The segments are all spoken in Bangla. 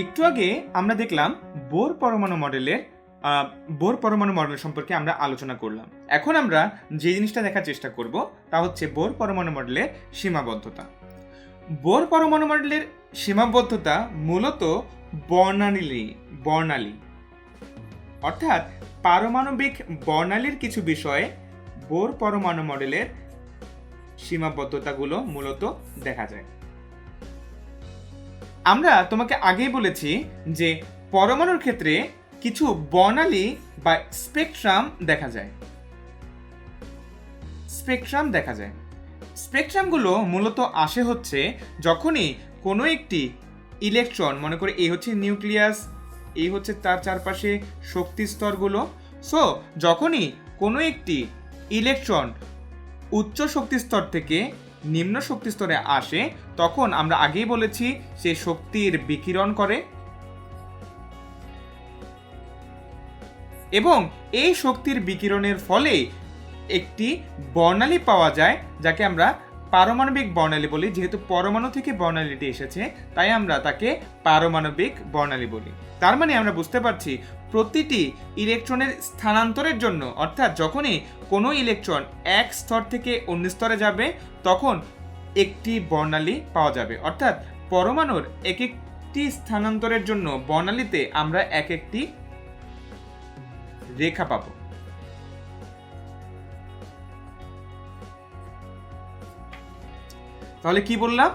একটু আগে আমরা দেখলাম বোর পরমাণু মডেলের বোর পরমাণু মডেল সম্পর্কে আমরা আলোচনা করলাম। এখন আমরা যে জিনিসটা দেখার চেষ্টা করব, তা হচ্ছে বোর পরমাণু মডেলের সীমাবদ্ধতা। বোর পরমাণু মডেলের সীমাবদ্ধতা মূলত বর্ণালী বর্ণালী। অর্থাৎ পারমাণবিক বর্ণালীর কিছু বিষয়ে বোর পরমাণু মডেলের সীমাবদ্ধতাগুলো মূলত দেখা যায়। আমরা তোমাকে আগেই বলেছি যে পরমাণুর ক্ষেত্রে কিছু বর্ণালী বা স্পেকট্রাম দেখা যায়। স্পেকট্রাম দেখা যায়। স্পেকট্রামগুলো মূলত আসে হচ্ছে যখনই কোনো একটি ইলেকট্রন, মনে করে এই হচ্ছে নিউক্লিয়াস, এই হচ্ছে তার চারপাশে শক্তি স্তরগুলো, সো যখনই কোনো একটি ইলেকট্রন উচ্চ শক্তি স্তর থেকে নিম্ন শক্তি স্তরে আসে, তখন আমরা আগেই বলেছি সে শক্তির বিকিরণ করে। এবং এই শক্তির বিকিরণের ফলে একটি বর্ণালী পাওয়া যায়, যাকে আমরা পারমাণবিক বর্ণালী বলি, যেহেতু পরমাণু থেকে বর্ণালীটি এসেছে, তাই আমরা তাকে পারমাণবিক বর্ণালী বলি। তার মানে আমরা বুঝতে পারছি প্রতিটি ইলেকট্রনের স্থানান্তরের জন্য, অর্থাৎ যখনই কোনো ইলেকট্রন এক স্তর থেকে অন্য স্তরে যাবে, তখন একটি বর্ণালী পাওয়া যাবে। অর্থাৎ পরমাণুর এক একটি স্থানান্তরের জন্য বর্ণালীতে আমরা এক একটি রেখা পাবো। তাহলে কি বললাম?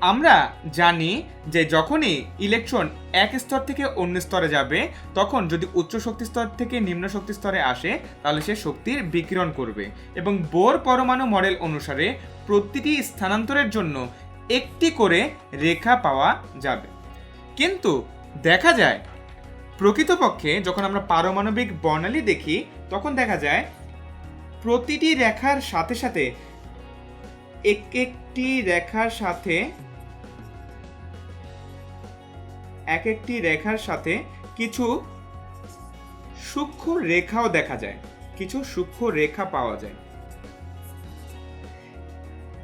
আমরা জানি যে যখনই ইলেকট্রন এক স্তর থেকে অন্য স্তরে যাবে, তখন যদি উচ্চ শক্তি স্তর থেকে নিম্ন শক্তি স্তরে আসে, তাহলে সে শক্তির বিকিরণ করবে। এবং বোর পরমাণু মডেল অনুসারে প্রতিটি স্থানান্তরের জন্য একটি করে রেখা পাওয়া যাবে। কিন্তু দেখা যায়, প্রকৃতপক্ষে যখন আমরা পারমাণবিক বর্ণালী দেখি, তখন দেখা যায় প্রতিটি রেখার সাথে সাথে এক একটি রেখার সাথে এক একটি রেখার সাথে কিছু সূক্ষ্ম রেখাও দেখা যায়। কিছু সূক্ষ্ম রেখা পাওয়া যায়।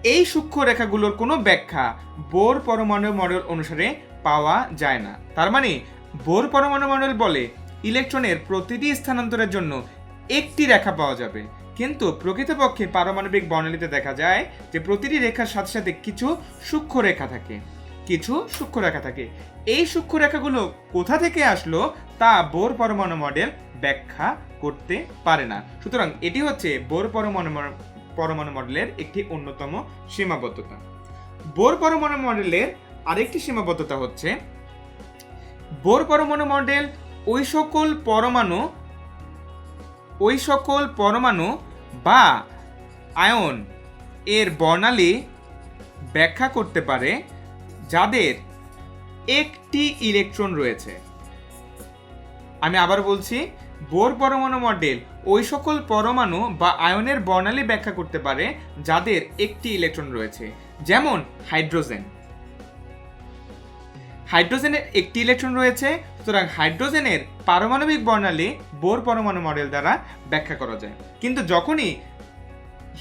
এই সূক্ষ্ম রেখাগুলোর কোনো ব্যাখ্যা বোর পরমাণু মডেল অনুসারে পাওয়া যায় না। তার মানে বোর পরমাণু মডেল বলে ইলেকট্রনের প্রতিটি স্থানান্তরের জন্য একটি রেখা পাওয়া যাবে। কিন্তু প্রকৃতপক্ষে পারমাণবিক বর্ণালীতে দেখা যায় যে প্রতিটি রেখার সাথে সাথে কিছু সূক্ষ্ম রেখা থাকে। কিছু সূক্ষ্ম রেখা থাকে। এই সূক্ষ্ম রেখাগুলো কোথা থেকে আসলো তা বোর পরমাণু মডেল ব্যাখ্যা করতে পারে না। সুতরাং এটি হচ্ছে বোর পরমাণু পরমাণু মডেলের একটি অন্যতম সীমাবদ্ধতা। বোর পরমাণু মডেলের আরেকটি সীমাবদ্ধতা হচ্ছে, বোর পরমাণু মডেল ওই সকল পরমাণু, ওই সকল পরমাণু বা আয়ন এর বর্ণালী ব্যাখ্যা করতে পারে যাদের একটি ইলেকট্রন রয়েছে। আমি আবার বলছি, বোর পরমাণু মডেল ওই সকল পরমাণু বা আয়নের বর্ণালী ব্যাখ্যা করতে পারে যাদের একটি ইলেকট্রন রয়েছে, যেমন হাইড্রোজেন। হাইড্রোজেনের একটি ইলেকট্রন রয়েছে, সুতরাং হাইড্রোজেনের পারমাণবিক বর্ণালী বোর পরমাণু মডেল দ্বারা ব্যাখ্যা করা যায়। কিন্তু যখনই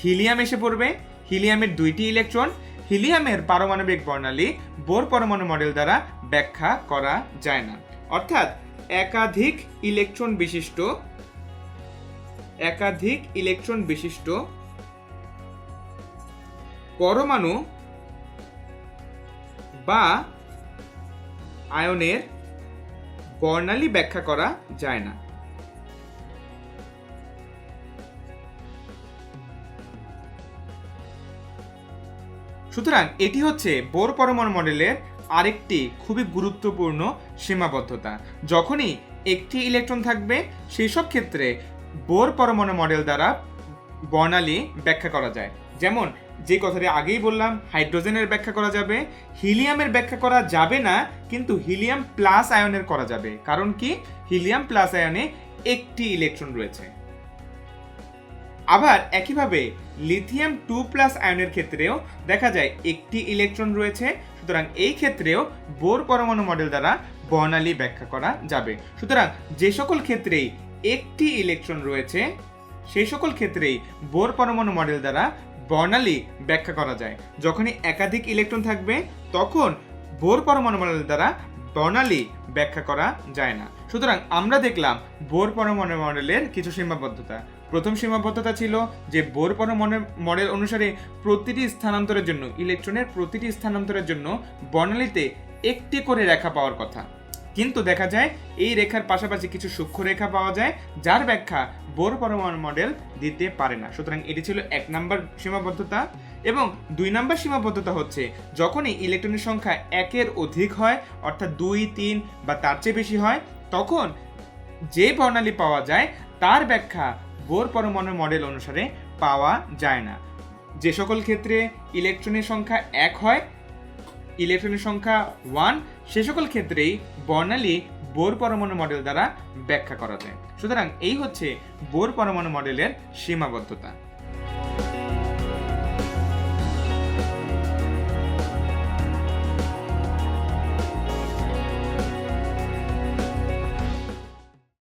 হিলিয়াম এসে পড়বে, হিলিয়ামের দুইটি ইলেকট্রন, হিলিয়ামের পারমাণবিক বর্ণালী বোর পরমাণু মডেল দ্বারা ব্যাখ্যা করা যায় না। অর্থাৎ একাধিক ইলেকট্রন বিশিষ্ট, একাধিক ইলেকট্রন বিশিষ্ট পরমাণু বা আয়নের বর্ণালী ব্যাখ্যা করা যায় না। সুতরাং এটি হচ্ছে বোর পরমাণু মডেলের আরেকটি খুবই গুরুত্বপূর্ণ সীমাবদ্ধতা। যখনই একটি ইলেকট্রন থাকবে, সেই সব ক্ষেত্রে বোর পরমাণু মডেল দ্বারা বর্ণালী ব্যাখ্যা করা যায়। যেমন যে কথাটি আগেই বললাম, হাইড্রোজেনের ব্যাখ্যা করা যাবে, হিলিয়ামের ব্যাখ্যা করা যাবে না, কিন্তু হিলিয়াম প্লাস আয়নের করা যাবে। কারণ কি? হিলিয়াম প্লাস আয়নে একটি ইলেকট্রন রয়েছে। আবার একইভাবে লিথিয়াম টু প্লাস আয়নের ক্ষেত্রেও দেখা যায় একটি ইলেকট্রন রয়েছে, সুতরাং এই ক্ষেত্রেও বোর পরমাণু মডেল দ্বারা বর্ণালী ব্যাখ্যা করা যাবে। সুতরাং যে সকল ক্ষেত্রেই একটি ইলেকট্রন রয়েছে সেই সকল ক্ষেত্রেই বোর পরমাণু মডেল দ্বারা বর্ণালী ব্যাখ্যা করা যায়। যখনই একাধিক ইলেকট্রন থাকবে, তখন বোর পরমাণু মডেল দ্বারা বর্ণালী ব্যাখ্যা করা যায় না। সুতরাং আমরা দেখলাম বোর পরমাণু মডেলের কিছু সীমাবদ্ধতা। প্রথম সীমাবদ্ধতা ছিল যে বোর পরমাণু মডেল অনুসারে প্রতিটি স্থানান্তরের জন্য, ইলেকট্রনের প্রতিটি স্থানান্তরের জন্য বর্ণালীতে একটি করে রেখা পাওয়ার কথা। কিন্তু দেখা যায়, এই রেখার পাশাপাশি কিছু সূক্ষ্ম রেখা পাওয়া যায়, যার ব্যাখ্যা বোর পরমাণু মডেল দিতে পারে না। সুতরাং এটি ছিল এক নম্বর সীমাবদ্ধতা এবং দুই নম্বর সীমাবদ্ধতা হচ্ছে, যখনই ইলেকট্রনের সংখ্যা একের অধিক হয়, অর্থাৎ দুই, তিন বা তার চেয়ে বেশি হয়, তখন যে বর্ণালী পাওয়া যায়, তার ব্যাখ্যা বোর পরমাণু মডেল অনুসারে পাওয়া যায় না। যে সকল ক্ষেত্রে ইলেকট্রনের সংখ্যা এক হয়, ইলেকট্রনের সংখ্যা ওয়ান, সে সকল ক্ষেত্রেই বর্ণালী বোর পরমাণু মডেল দ্বারা ব্যাখ্যা করা যায়। সুতরাং এই হচ্ছে বোর পরমাণু মডেলের সীমাবদ্ধতা।